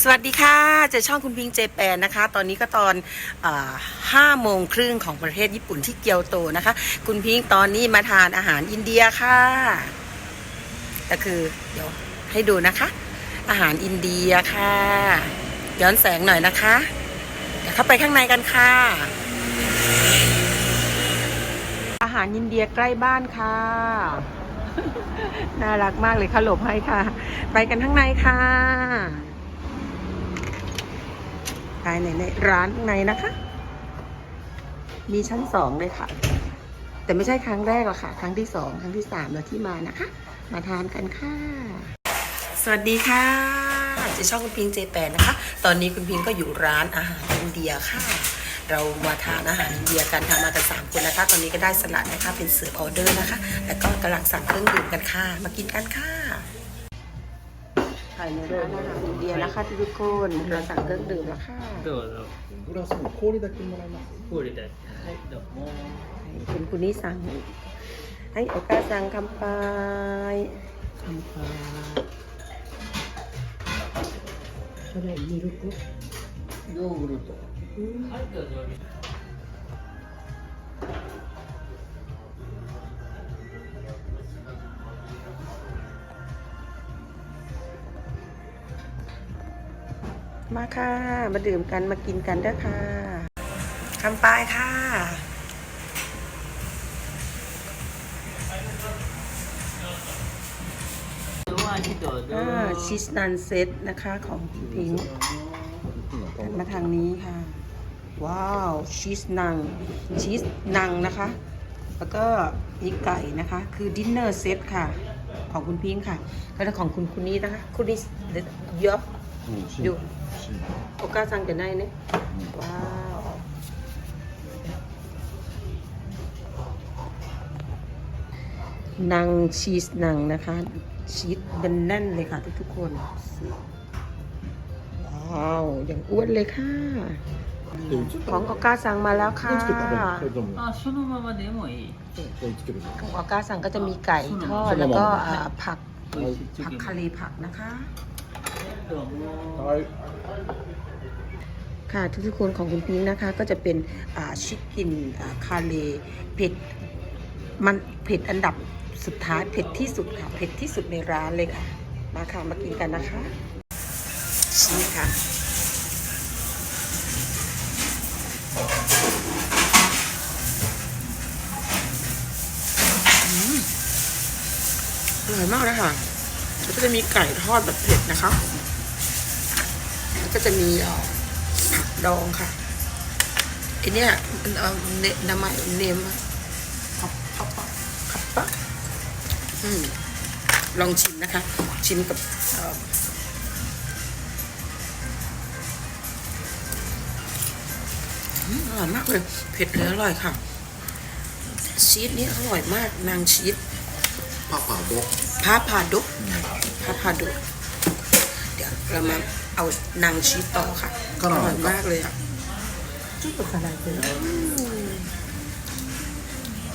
สวัสดีค่ะเจอช่องคุณพิงเจแปนนะคะ ตอนนี้ก็ตอนห้าโมงครึ่งของประเทศญี่ปุ่นที่เกียวโตนะคะ คุณพิงตอนนี้มาทานอาหารอินเดียค่ะก็คือเดี๋ยวให้ดูนะคะ อาหารอินเดียค่ะ ย้อนแสงหน่อยนะคะ เดี๋ยวเข้าไปข้างในกันค่ะ อาหารอินเดียใกล้บ้านค่ะน่ารักมากเลยค่ะหลบให้ค่ะ ไปกันข้างในค่ะ ภายในในร้านข้างในนะคะ มีชั้นสองเลยค่ะ แต่ไม่ใช่ครั้งแรกหรอกค่ะ ครั้งที่สองครั้งที่สามแล้วที่มานะคะ มาทานกันค่ะ สวัสดีค่ะเจะช่องคุณพิงเจแปนนะคะ ตอนนี้คุณพิงก็อยู่ร้านอาหารอินเดียค่ะเรามาทานอาหารอินเดียกันทำมากันสามคนนะคะ ตอนนี้ก็ได้สลัดนะคะเป็นเสิร์ฟออเดอร์นะคะ แล้วก็กำลังสั่งเครื่องดื่มกันค่ะ มากินกันค่ะ ภายในร้านอาหารอินเดียนะคะทุกคนเราสั่งเครื่องดื่มแล้วค่ะ どうぞグラスに氷だけもらいます。氷ではいどうも คุณคุณนี่สั่ง ให้โอกาสสั่งคำปายคำปายอะไรมีลูกกุ๊ก ヨーグルト。はいどう มาค่ะ มาดื่มกันมากินกันเด้อค่ะคำปลายค่ะชีสนันเซตนะคะของพี่พิงค์หันมาทางนี้ค่ะ ว้าวชีสนังชีสนังนะคะ แล้วก็พีกไก่นะคะ คือดินเนอร์เซตค่ะ ของคุณพิงค์ค่ะ แล้วของคุณคุณนี้นะคะ คุณนี่ยอก うん、よシン โอกาสั่งจะได้เนี่ยว้าว นางชีสนางนะคะ ชีสเป็นแน่นเลยค่ะทุกๆคน ว้าว อย่างอ้วนเลยค่ะ でもちょっと ของโอกาสั่งมาแล้วค่ะ つけたらこれでもあそのままでもいいこれつける。 ของโอกาสั่งก็จะมีไก่ทอด แล้วก็อ่าผัก 美味しいチ ผัก キン คาเลผักนะคะ どうもはい。 ค่ะทุกๆคนของคุณพิงค์นะคะ ก็จะเป็นอ่าชิคกินอ่าคาเลเผ็ดมันเผ็ดอันดับสุดท้ายเผ็ดที่สุดค่ะเผ็ดที่สุดในร้านเลยค่ะ มาค่ะมากินกันนะคะชีสค่ะอืมอร่อยมากเลยค่ะแล้วก็จะมีไก่ทอดแบบเผ็ดนะคะแล้ว ก็จะมีผักดองค่ะไอเนี้ยมันเอน้ำมันเนมพับพับปับพับปับอืมลองชิมนะคะ ชิมกับอร่อยมากเลย เผ็ดเลยอร่อยค่ะ ชีสนี้อร่อยมากนางชีสพาพาดกพาพาดกพาพาดกเดี๋ยวเรามา เอานางชีสต่อค่ะอร่อยมากเลยอ่ะちょっと辛いけど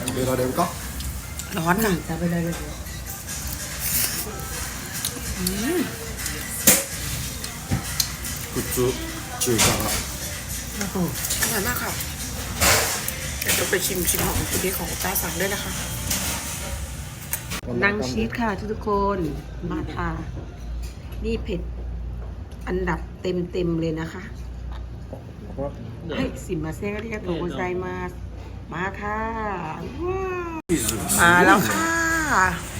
食べられるか。 ร้อนค่ะ食べられるอืม 普通中華 อร่อยมากค่ะเดี๋ยวจะไปชิมชิมของคุณพี่ของต้าสั่งด้วยนะคะ が。 นางชีสค่ะทุกๆคนมาค่ะ นี่เผ็ด อันดับเต็มเต็มๆเลยนะคะให้สิมาเซ่ก็เรียกโตโกไซมาสมาค่ะว้าวมาแล้วค่ะ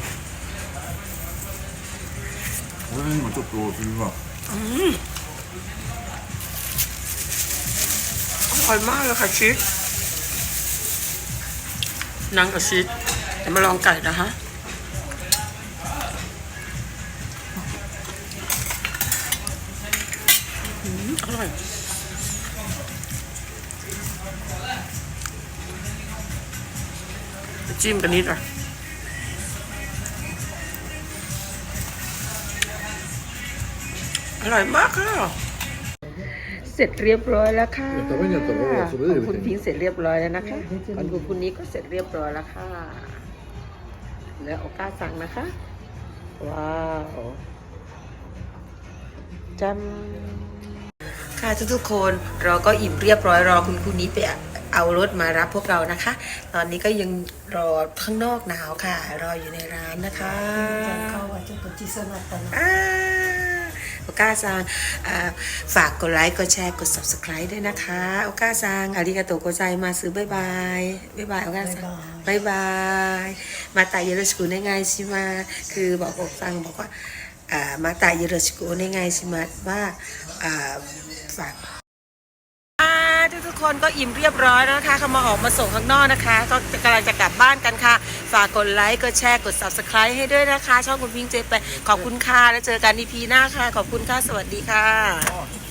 これ今ちょっと冬は。 อืมอร่อยมากเลยค่ะชีสนางกับชีสเดี๋ยวมาลองไก่นะคะ อร่อยจิ้มกันนิดอะอร่อยมากค่ะเสร็จเรียบร้อยแล้วค่ะขอบคุณพิงเสร็จเรียบร้อยแล้วนะคะขอบคุณคุณนี้ก็เสร็จเรียบร้อยแล้วค่ะ แล้วโอกาสสั่งนะคะ ว้าวจำ ค่ะทุกทุกคนเราก็อิ่มเรียบร้อยรอคุณครูนี้ไปเอารถมารับพวกเรานะคะ ตอนนี้ก็ยังรอข้างนอกหนาวค่ะ รออยู่ในร้านนะคะเข้าว่าจะเป็นจิสนาตันอ่าโอกาซังฝากกดไลค์ กดแชร์ กด subscribe ด้วยนะคะ โอกาซังอาริกาโตโกใจมาซื้อบายบายบายบาย โอกาซังบายบาย มาตายเยะชูได้ไงชิมา คือบอกโอกซังบอกว่า มาตายเยโรชิกุในไงชิมาว่าฝากทุกทุกคนก็อิ่มเรียบร้อยแล้วนะคะเขามาออกมาส่งข้างนอกนะคะ ก็กำลังจะกลับบ้านกันค่ะ ฝากกดไลค์กดแชร์กด subscribe ให้ด้วยนะคะ ช่องคุณพิงเจไปขอบคุณค่ะแล้วเจอกันอีพีหน้าค่ะ ขอบคุณค่ะ สวัสดีค่ะ